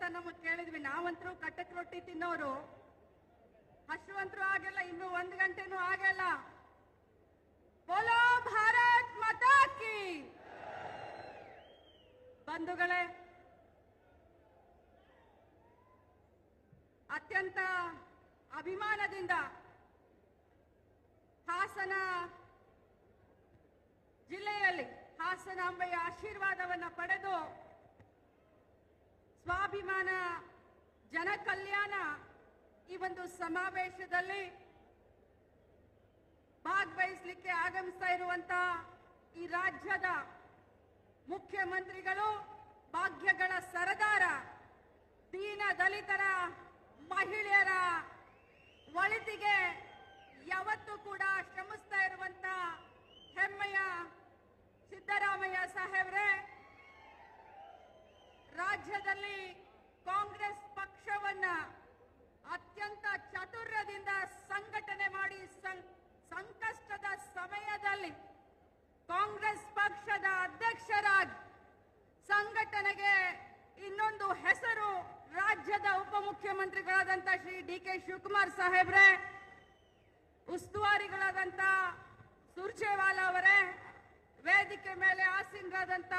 ಕೇಳಿದ್ವಿ. ನಾವಂತರೂ ಕಟ್ಟಕ್ ರೊಟ್ಟಿ ತಿನ್ನೋರು. ಹಸುವಂತರೂ ಆಗಲ್ಲ, ಇನ್ನು ಒಂದ್ ಗಂಟೆನೂ ಆಗಲ್ಲ. ಬೋಲೋ ಭಾರತ್ ಮತಾಕಿ ಬಂಧುಗಳೇ, ಅತ್ಯಂತ ಅಭಿಮಾನದಿಂದ ಹಾಸನ ಜಿಲ್ಲೆಯಲ್ಲಿ ಹಾಸನ ಅಂಬೆಯ ಆಶೀರ್ವಾದವನ್ನು ಪಡೆದು ಸ್ವಾಭಿಮಾನ, ಜನಕಲ್ಯಾಣ ಈ ಒಂದು ಸಮಾವೇಶದಲ್ಲಿ ಭಾಗವಹಿಸಲಿಕ್ಕೆ ಆಗಮಿಸ್ತಾ ಇರುವಂತ ಈ ರಾಜ್ಯದ ಮುಖ್ಯಮಂತ್ರಿಗಳು, ಭಾಗ್ಯಗಳ ಸರದಾರ, ದೀನ ದಲಿತರ ಮಹಿಳೆಯರ ಒಳಿತಿಗೆ ಯಾವತ್ತೂ ಕೂಡ ಶ್ರಮಿಸ್ತಾ ಇರುವಂತ ಹೆಮ್ಮೆಯ ಸಿದ್ದರಾಮಯ್ಯ ಸಾಹೇಬ್ರೆ ರಾಜ್ಯದಲ್ಲಿ ಕಾಂಗ್ರೆಸ್ ಪಕ್ಷವನ್ನ ಅತ್ಯಂತ ಚಾತುರ್ಯದಿಂದ ಸಂಘಟನೆ ಮಾಡಿ ಸಂಕಷ್ಟದ ಸಮಯದಲ್ಲಿ ಕಾಂಗ್ರೆಸ್ ಪಕ್ಷದ ಅಧ್ಯಕ್ಷರಾಗಿ ಸಂಘಟನೆಗೆ ಇನ್ನೊಂದು ಹೆಸರು ರಾಜ್ಯದ ಉಪಮುಖ್ಯಮಂತ್ರಿಗಳಾದಂತ ಶ್ರೀ ಡಿ ಕೆ ಶಿವಕುಮಾರ್ ಸಾಹೇಬ್ರೆ ಉಸ್ತುವಾರಿಗಳಾದಂತ ಸುರ್ಜೇವಾಲಾ ಅವರೇ, ವೇದಿಕೆ ಮೇಲೆ ಆಸೀನರಾದಂತ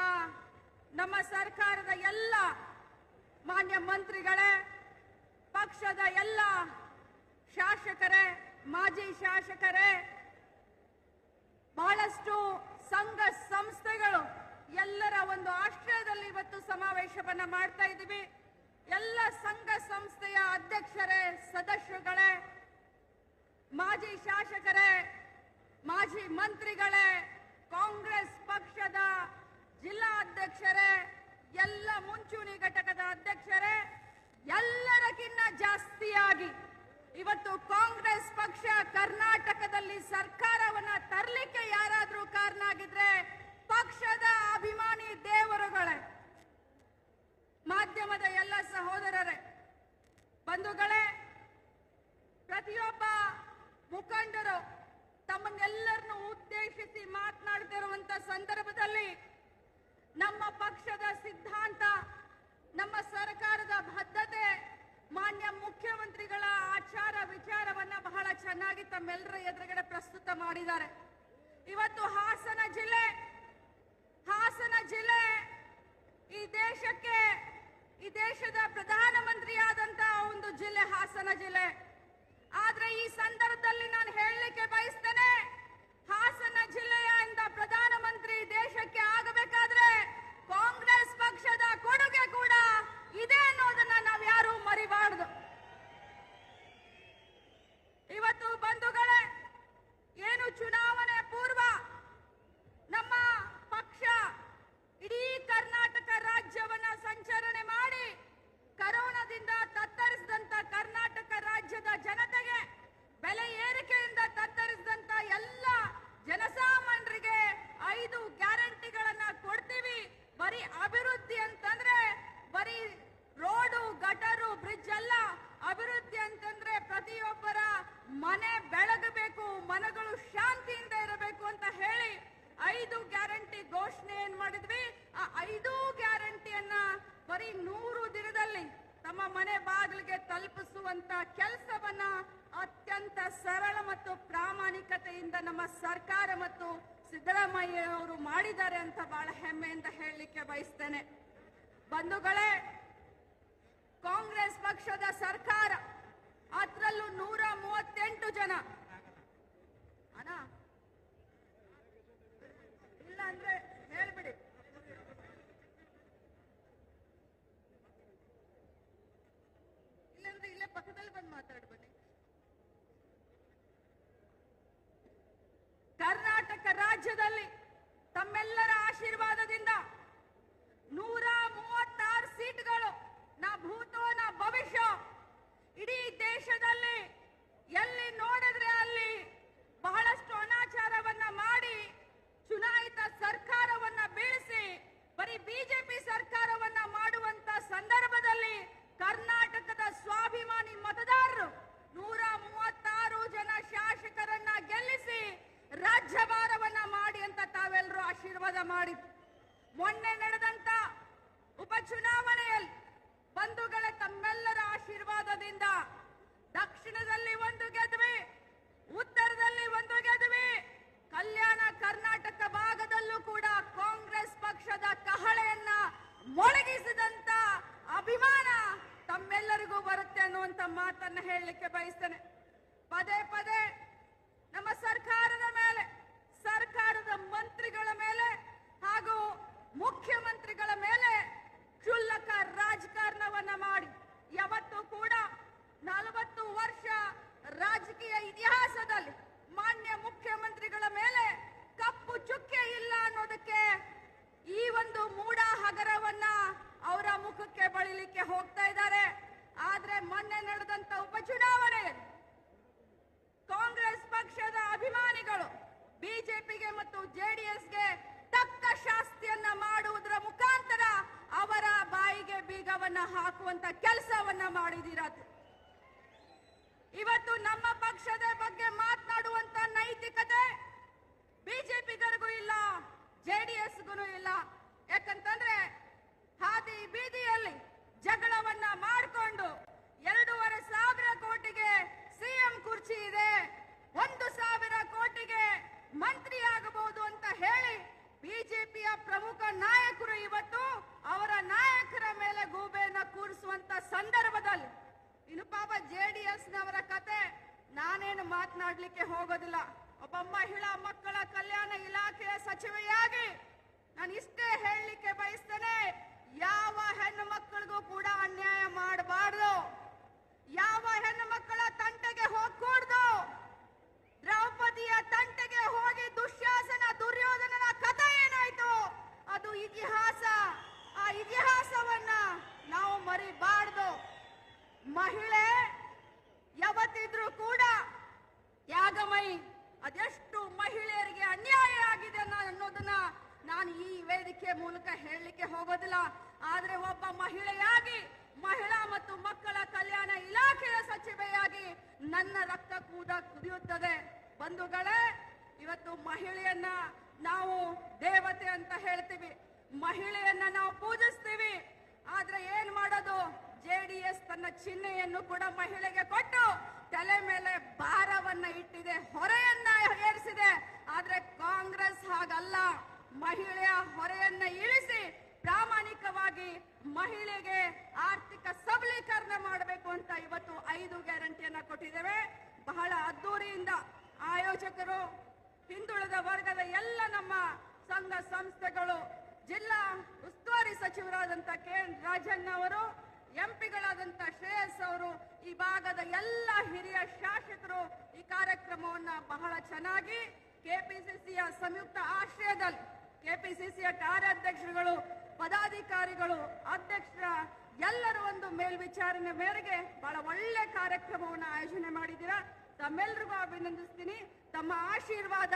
ನಮ್ಮ ಸರ್ಕಾರದ ಎಲ್ಲ ಮಾನ್ಯ ಮಂತ್ರಿಗಳೇ, ಪಕ್ಷದ ಎಲ್ಲ ಶಾಸಕರೇ, ಮಾಜಿ ಶಾಸಕರೇ, ಬಹಳಷ್ಟು ಸಂಘ ಸಂಸ್ಥೆಗಳು ಎಲ್ಲರ ಒಂದು ಆಶ್ರಯದಲ್ಲಿ ಇವತ್ತು ಸಮಾವೇಶವನ್ನ ಮಾಡ್ತಾ ಇದ್ದೀವಿ. ಎಲ್ಲ ಸಂಘ ಸಂಸ್ಥೆಯ ಅಧ್ಯಕ್ಷರೇ, ಸದಸ್ಯರುಗಳೇ, ಮಾಜಿ ಶಾಸಕರೇ, ಮಾಜಿ ಮಂತ್ರಿಗಳೇ, ಕಾಂಗ್ರೆಸ್ ಪಕ್ಷದ ಜಿಲ್ಲಾ ಅಧ್ಯಕ್ಷರೇ, ಎಲ್ಲ ಮುಂಚೂಣಿ ಘಟಕದ ಅಧ್ಯಕ್ಷರೇ ಎಲ್ಲರಕ್ಕಿಂತ ಜಾಸ್ತಿಯಾಗಿ ಇವತ್ತು ಕಾಂಗ್ರೆಸ್ ಪಕ್ಷ ಕರ್ನಾಟಕದಲ್ಲಿ ಸರ್ಕಾರವನ್ನ ತರಲಿಕ್ಕೆ ಯಾರಾದ್ರೂ ಕಾರಣ ಆಗಿದ್ರೆ ಪಕ್ಷದ ಅಭಿಮಾನಿ ದೇವರುಗಳೇ, ಮಾಧ್ಯಮದ ಎಲ್ಲ ಸಹೋದರರೇ, ಬಂಧುಗಳೇ, ಪ್ರತಿಯೊಬ್ಬ ಮುಖಂಡರು ತಮ್ಮನ್ನೆಲ್ಲರನ್ನು ಉದ್ದೇಶಿಸಿ ಮಾತನಾಡ್ತಿರುವಂತ ಸಂದರ್ಭದಲ್ಲಿ ನಮ್ಮ ಪಕ್ಷದ ಸಿದ್ಧಾಂತ, ನಮ್ಮ ಸರ್ಕಾರದ ಬದ್ಧತೆ, ಮಾನ್ಯ ಮುಖ್ಯಮಂತ್ರಿಗಳ ಆಚಾರ ವಿಚಾರವನ್ನ ಬಹಳ ಚೆನ್ನಾಗಿ ತಮ್ಮೆಲ್ಲರ ಎದುರುಗಡೆ ಪ್ರಸ್ತುತ ಮಾಡಿದ್ದಾರೆ. ಇವತ್ತು ಹಾಸನ ಜಿಲ್ಲೆ ಹಾಸನ ಜಿಲ್ಲೆ ಈ ದೇಶಕ್ಕೆ, ಈ ದೇಶದ ಪ್ರಧಾನಮಂತ್ರಿಯಾದಂತಹ ಒಂದು ಜಿಲ್ಲೆ ಹಾಸನ ಜಿಲ್ಲೆ. ಆದ್ರೆ ಈ ಸಂದರ್ಭದಲ್ಲಿ ನಾನು ಹೇಳಲಿಕ್ಕೆ ಬಯಸ್ತೇನೆ, ಹಾಸನ ಜಿಲ್ಲೆಯ ಇಂದ ಮನೆ ಬಾಗಿಲಿಗೆ ತಲುಪಿಸುವಂತ ಕೆಲಸವನ್ನ ಅತ್ಯಂತ ಸರಳ ಮತ್ತು ಪ್ರಾಮಾಣಿಕತೆಯಿಂದ ನಮ್ಮ ಸರ್ಕಾರ ಮತ್ತು ಸಿದ್ದರಾಮಯ್ಯ ಅವರು ಮಾಡಿದ್ದಾರೆ ಅಂತ ಬಹಳ ಹೆಮ್ಮೆಯಿಂದ ಹೇಳಲಿಕ್ಕೆ ಬಯಸ್ತೇನೆ. ಬಂಧುಗಳೇ, ಕಾಂಗ್ರೆಸ್ ಪಕ್ಷದ ಸರ್ಕಾರ ಮಾಡಿತು ಮೊನ್ನೆ ನಡೆದಂತ ಉಪಚುನಾವಣೆಯಲ್ಲಿ ಬಂಧುಗಳ ತಮ್ಮೆಲ್ಲರ ಆಶೀರ್ವಾದದಿಂದ ದಕ್ಷಿಣದಲ್ಲಿ ಒಂದು ಗೆದ್ವಿ, ಉತ್ತರದಲ್ಲಿ ಒಂದು ಗೆದ್ವಿ. ಕಲ್ಯಾಣ ಕರ್ನಾಟಕ ಭಾಗದಲ್ಲೂ ಕೂಡ ಕಾಂಗ್ರೆಸ್ ಹೋಗ್ತಾ ಇದ್ದಾರೆ. ಆದ್ರೆ ಮೊನ್ನೆ ನಡೆದಂತ ಉಪಚುನಾವಣೆ ಕಾಂಗ್ರೆಸ್ ಪಕ್ಷದ ಅಭಿಮಾನಿಗಳು, ಬಿಜೆಪಿಗೆ ಮತ್ತು ಜೆಡಿಎಸ್ಗೆ ತಕ್ಕ ಶಾಸ್ತಿಯನ್ನ ಮಾಡುವುದರ ಮುಖಾಂತರ ಅವರ ಬಾಯಿಗೆ ಬೀಗವನ್ನ ಹಾಕುವಂತ ಕೆಲಸವನ್ನ ಮಾಡಿದಿರಾ ಇವತ್ತು ನಮ್ಮ ಪಕ್ಷದ ಬಗ್ಗೆ ಮಾತನಾಡುವಂತ ನೈತಿಕತೆ ಬಿಜೆಪಿಗರಿಗೂ ಇಲ್ಲ, ಜೆಡಿಎಸ್ಗೂ ಇಲ್ಲ. ಯಾಕಂತಂದ್ರೆ ಹಾದಿ ಬೀದಿಯಲ್ಲಿ ಜಗಳವನ್ನ ಮಾಡಿಕೊಂಡು ಎರಡೂವರೆ ಸಾವಿರ ಕೋಟಿಗೆ ಸಿಎಂ ಕುರ್ಚಿ ಇದೆ. ಒಂದು ಸಾವಿರ ಕೋಟಿಗೆ ಮಂತ್ರಿ ಆಗಬಹುದು ಅಂತ ಹೇಳಿ ಬಿಜೆಪಿಯ ಪ್ರಮುಖ ನಾಯಕರು ಇವತ್ತು ಅವರ ನಾಯಕರ ಮೇಲೆ ಗೂಬೆಯನ್ನ ಕೂರಿಸುವಂತ ಸಂದರ್ಭದಲ್ಲಿ. ಇನ್ನು ಪಾಪ ಜೆಡಿಎಸ್ ನವರ ಕತೆ ನಾನೇನು ಮಾತನಾಡ್ಲಿಕ್ಕೆ ಹೋಗೋದಿಲ್ಲ. ಒಬ್ಬ ಮಹಿಳಾ ಮಕ್ಕಳ ಕಲ್ಯಾಣ ಇಲಾಖೆಯ ಸಚಿವೆಯಾಗಿ ನಾನು ಇಷ್ಟೇ ಹೇಳಲಿಕ್ಕೆ ಬಯಸ್ತೇನೆ. ಯಾವ ಹೆಣ್ಣು ಮಕ್ಕಳಿಗೂ ಕೂಡ ಅನ್ಯಾಯ ಮಾಡಬಾರ್ದು. ಯಾವ ಹೆಣ್ಣು ಮಕ್ಕಳ ತಂಟೆಗೆ ಹೋಗ್ಕೂಡ್ದು. ದ್ರೌಪದಿಯ ತಂಟೆಗೆ ಹೋಗಿ ದುಶ್ಯಾಸನ ನಾನು ಈ ವೇದಿಕೆ ಮೂಲಕ ಹೇಳಲಿಕ್ಕೆ ಹೋಗೋದಿಲ್ಲ. ಆದ್ರೆ ಒಬ್ಬ ಮಹಿಳೆಯಾಗಿ, ಮಹಿಳಾ ಮತ್ತು ಮಕ್ಕಳ ಕಲ್ಯಾಣ ಇಲಾಖೆಯ ಸಚಿವೆಯಾಗಿ ನನ್ನ ರಕ್ತ ಕೂದ ಕುದಿಯುತ್ತದೆ. ಬಂಧುಗಳೇ, ಇವತ್ತು ಮಹಿಳೆಯನ್ನ ನಾವು ದೇವತೆ ಅಂತ ಹೇಳ್ತೀವಿ. ಮಹಿಳೆಯನ್ನ ನಾವು ಪೂಜಿಸ್ತೀವಿ. ಆದ್ರೆ ಏನ್ ಮಾಡೋದು? ಜೆಡಿಎಸ್ ತನ್ನ ಚಿಹ್ನೆಯನ್ನು ಕೂಡ ಮಹಿಳೆಗೆ ಕೊಟ್ಟು ತಲೆ ಮೇಲೆ ಭಾರವನ್ನ ಇಟ್ಟಿದೆ, ಹೊರೆಯನ್ನ ಏರಿಸಿದೆ. ಆದ್ರೆ ಕಾಂಗ್ರೆಸ್ ಹಾಗಲ್ಲ. ಮಹಿಳೆಯ ಹೊರೆಯನ್ನ ಇಳಿಸಿ ಪ್ರಾಮಾಣಿಕವಾಗಿ ಮಹಿಳೆಗೆ ಆರ್ಥಿಕ ಸಬಲೀಕರಣ ಮಾಡಬೇಕು ಅಂತ ಇವತ್ತು ಐದು ಗ್ಯಾರಂಟಿಯನ್ನ ಕೊಟ್ಟಿದ್ದೇವೆ. ಬಹಳ ಅದ್ದೂರಿಯಿಂದ ಆಯೋಜಕರು, ಹಿಂದುಳಿದ ವರ್ಗದ ಎಲ್ಲ ನಮ್ಮ ಸಂಘ ಸಂಸ್ಥೆಗಳು, ಜಿಲ್ಲಾ ಉಸ್ತುವಾರಿ ಸಚಿವರಾದಂತ ಕೆ ಎನ್ ರಾಜಣ್ಣ ಅವರು, ಎಂಪಿಗಳಾದಂತ ಶ್ರೇಯಸ್ ಅವರು, ಈ ಭಾಗದ ಎಲ್ಲ ಹಿರಿಯ ಶಾಸಕರು ಈ ಕಾರ್ಯಕ್ರಮವನ್ನ ಬಹಳ ಚೆನ್ನಾಗಿ ಕೆಪಿಸಿಸಿಯ ಸಂಯುಕ್ತ ಆಶ್ರಯದಲ್ಲಿ ಕೆಪಿಸಿಸಿಯ ಕಾರ್ಯಾಧ್ಯಕ್ಷರುಗಳು ಪದಾಧಿಕಾರಿಗಳು, ಅಧ್ಯಕ್ಷರ ಎಲ್ಲರೂ ಒಂದು ಮೇಲ್ವಿಚಾರಣೆ ಮೇರೆಗೆ ಬಹಳ ಒಳ್ಳೆ ಕಾರ್ಯಕ್ರಮವನ್ನು ಆಯೋಜನೆ ಮಾಡಿದ್ದೀರಾ? ತಮ್ಮೆಲ್ರಿಗೂ ಅಭಿನಂದಿಸ್ತೀನಿ. ತಮ್ಮ ಆಶೀರ್ವಾದ,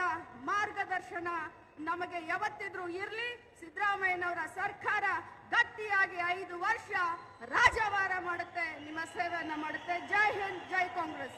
ಮಾರ್ಗದರ್ಶನ ನಮಗೆ ಯಾವತ್ತಿದ್ರೂ ಇರಲಿ. ಸಿದ್ದರಾಮಯ್ಯನವರ ಸರ್ಕಾರ ಗಟ್ಟಿಯಾಗಿ ಐದು ವರ್ಷ ರಾಜವಾರ ಮಾಡುತ್ತೆ, ನಿಮ್ಮ ಸೇವೆಯನ್ನು ಮಾಡುತ್ತೆ. ಜೈ ಹಿಂದ್, ಜೈ ಕಾಂಗ್ರೆಸ್.